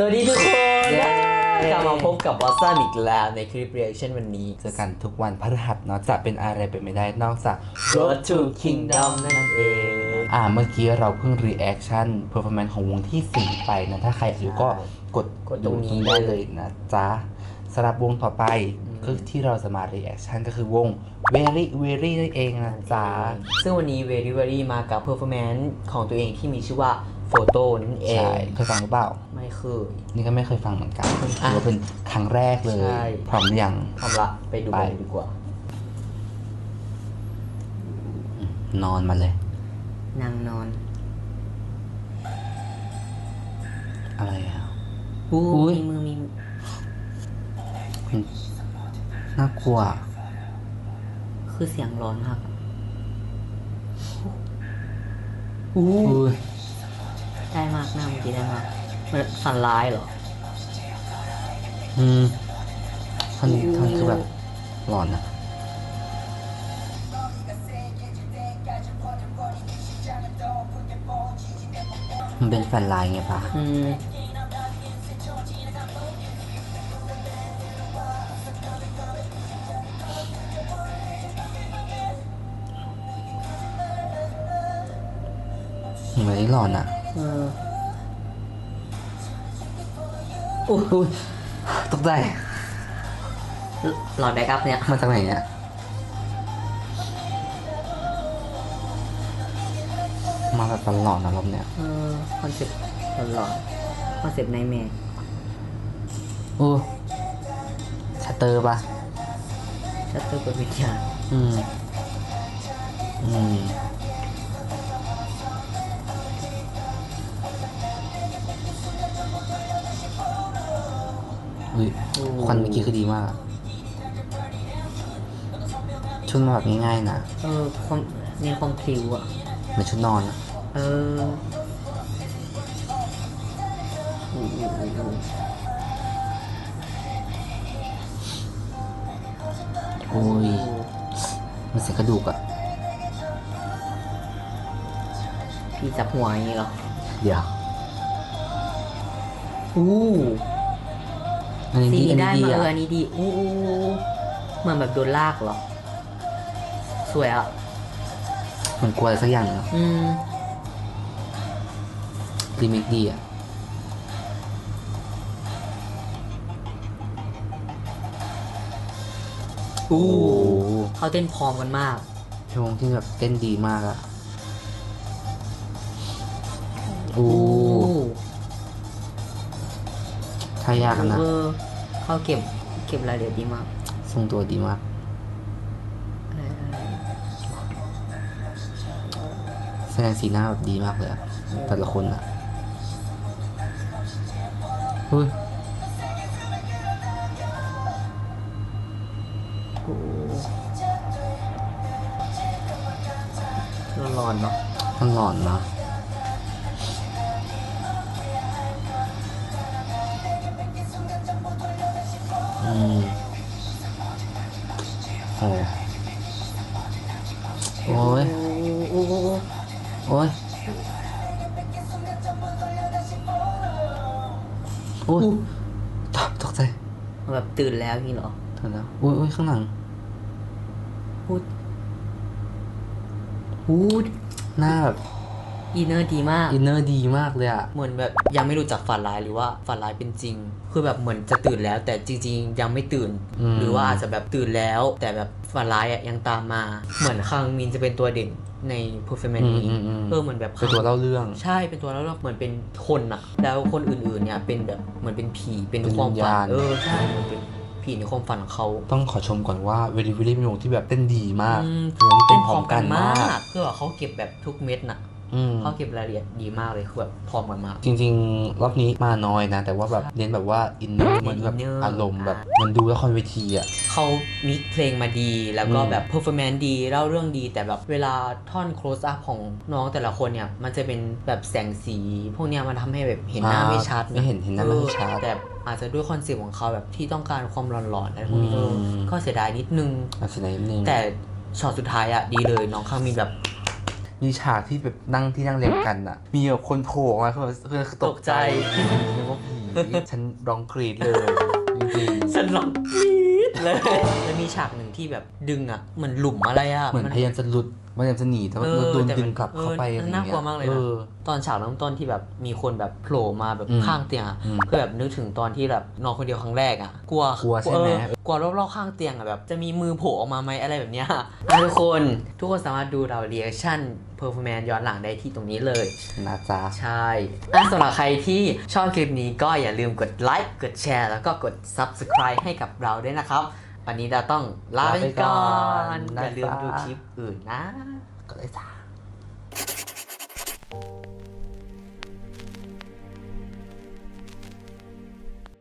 สวัสดีทุกคนเย้ กลับมาพบกับบอสซัมอีกแล้วในคลิป reaction วันนี้ เจอกันทุกวันพฤหัสเนาะจะเป็นอะไรไปไม่ได้นอกจาก Road to Kingdom นั่นเอง อ่าเมื่อกี้เราเพิ่ง reaction performance ของวงที่ 4 ไปนะ ถ้าใครอยู่ก็กดกดตรงนี้ได้เลยนะจ๊ะสำหรับวงต่อไปก็ที่เราจะมา reaction ก็คือวง very very นั่นเองนะจ๊ะ ซึ่งวันนี้ very very มากับ performance ของตัวเองที่มีชื่อว่า โฟโต้นั่นเอใช่งเคยฟังหรือเปล่า ไม่เคย นี่ก็ไม่เคยฟังเหมือนกันอะถือว่าเป็นครั้งแรกเลใช่ยพร้อมหรือยัง ทำละไปดูไป กันดีกว่า นอนมาเลย นางนอนอะไรอะ อู้อุ๊ย มีมือมีมันน่ากลัวคือเสียงร้อนมากอุ้ย ได้มากหน้าเมื่อกี้ได้มากมันฝันร้ายเหรอ อืมท่อนท่อนคือแบบหลอนอะมันเป็นแฟนไลน์ไงปะอืมเหมือนนี่หลอนอะ เอออุ้ยอุ้ยตกใจหลอดแบ็กอัพเนี่ยมาจากไหนเนี่ยมาแบบหลอนๆนะรอบเนี้ยเออคอนเซ็ปต์หลอนๆคอนเซ็ปต์ในแม่โอ้ชัตเตอร์ปะชัตเตอร์กดวิญญาณอืม อืม อุ้ยควันเมื่อกี้คือดีมากอะชุดมาแบบง่ายๆนะเออความเน้นความพลิ้วอะ เหมือนชุดนอนอะเอออู้อู้อู้อู้โอ้ย มันเสียงกระดูกอะพี่จับหัวอย่างนี้เหรอ เดี๋ยวอู้ อันนี้สีดีอันได้นี้ดีมาเอออะอันนี้ดีอู้อู้อู้เหมือนแบบโดนลากเหรอ สวยอะ เหมันกลัวอะไรสักอย่างอะอืม รีเมคดีอะอู้โอ้เขาเต้นพร้อมกันมากช่วงที่แบบเต้นดีมากอะโอ้ อู้ท่ายากอะนะเออเขาเก็บเก็บรายละเอียดดีมากทรงตัวดีมากแสดงสีหน้าแบบดีมากเลยอะแต่ละคนอะเฮ้ยร้อนๆเนาะมันหลอนเนาะ โอ้โอ้ยโอ้โหโอ้ยโอ้ยตกตกใจแบบตื่นแล้วนี่เหรอเถอะแล้วอุ้ยอุ้ยข้างหลังพูดพูดหน้าแบบ อินเนอร์ดีมาก อินเนอร์ดีมากเลยอะเหมือนแบบยังไม่รู้จักฝันร้ายหรือว่าฝันร้ายเป็นจริง คือแบบเหมือนจะตื่นแล้ว แต่จริง ๆ ยังไม่ตื่นมหรือว่าอาจจะแบบตื่นแล้ว แต่แบบฝันร้ายอะยังตามมา เหมือนคังมินจะเป็นตัวเด่นใน performance นี้อืมอืมอืมเออเหมือนแบบเป็นตัวเล่าเรื่อง ใช่เป็นตัวเล่าเรื่องเหมือนเป็นคนอะแล้วคนอื่นๆเนี่ยเป็นแบบเหมือนเป็นผีเป็นเป็นความวิญฝัญานณเออใช่เหมือนเป็นผีในความฝันของเขาต้องขอชมก่อนว่าเวลิเวลี่เป็นวงที่แบบเต้นดีมากอืมเป็นวงที่เต้นพร้อมกันมาก คือแบบเขาเก็บแบบทุกเม็ดน่ะอืม เขาเก็บรายละเอียดดีมากเลยคือแบบพร้อมกันมาก จริง ๆ รอบนี้มาน้อยนะ แต่ว่าแบบเน้นแบบว่าอินเนอร์มันแบบ inner อารมณ์แบบมันดูละครเวทีอะเขามิกเพลงมาดี แล้วก็อืมแบบเพอร์ฟอร์แมนซ์ดีเล่าเรื่องดี แต่แบบเวลาท่อน close up ของน้องแต่ละคนเนี่ย มันจะเป็นแบบแสงสีพวกเนี้ยมันทำให้แบบเห็นหน้าไม่ชัดะไม่เห็นเห็นหน้าไม่ชัดเออแต่อาจจะด้วยคอนเซ็ปต์ของเขาแบบที่ต้องการความร้อนๆอะไรพวกนี้อืมเออก็เสียดายนิดนึงอาศินัยนิดนึงแต่ช็อตสุดท้ายอะดีเลยน้องข้างมีแบบ มีฉากที่แบบนั่งที่นั่งเรียงกันอะ มีแบบคนโผล่ออกมาคือแบบคือตกใจตกใจนึกว่าผีฉันร้องกรีดเลยจริงฉันร้องกรี๊ดเลยแล้วมีฉากหนึ่งที่แบบดึงอะเหมือนหลุมอะไรอะๆเหมือนพยายามจะหลุด พยายามจะหนีแต่ว่าเออโดนแต่ดึมังกลับเข้าไปอออะไรอย่างน่าเงี้กลัวมากเลยเอนะอตอนฉากเริ่มต้นที่แบบมีคนแบบโผล่มาแบบอืมข้างเตียงอะอืมคือแบบนึกถึงตอนที่แบบนอนคนเดียวครั้งแรกอะกลัวกลัวใช่ไหมเออกลัวรอบๆข้างเตียงอะแบบจะมีมือโผล่ออกมาไหมอะไรแบบเนี้ยอะทุกคนทุกคนสามารถดูเราเรีแอคชั่นเพอร์ฟอร์แมนย้อนหลังได้ที่ตรงนี้เลยนะจ๊ะใช่อะสำหรับใครที่ชอบคลิปนี้ก็อย่าลืมกดไลค์กดแชร์แล้วก็กด Subscribe ให้กับเราด้วยนะครับ วันนี้เราต้องลาไปก่อนลาไปก่อนอย่าลืมดูคลิปอื่นนะก็เลยจ้า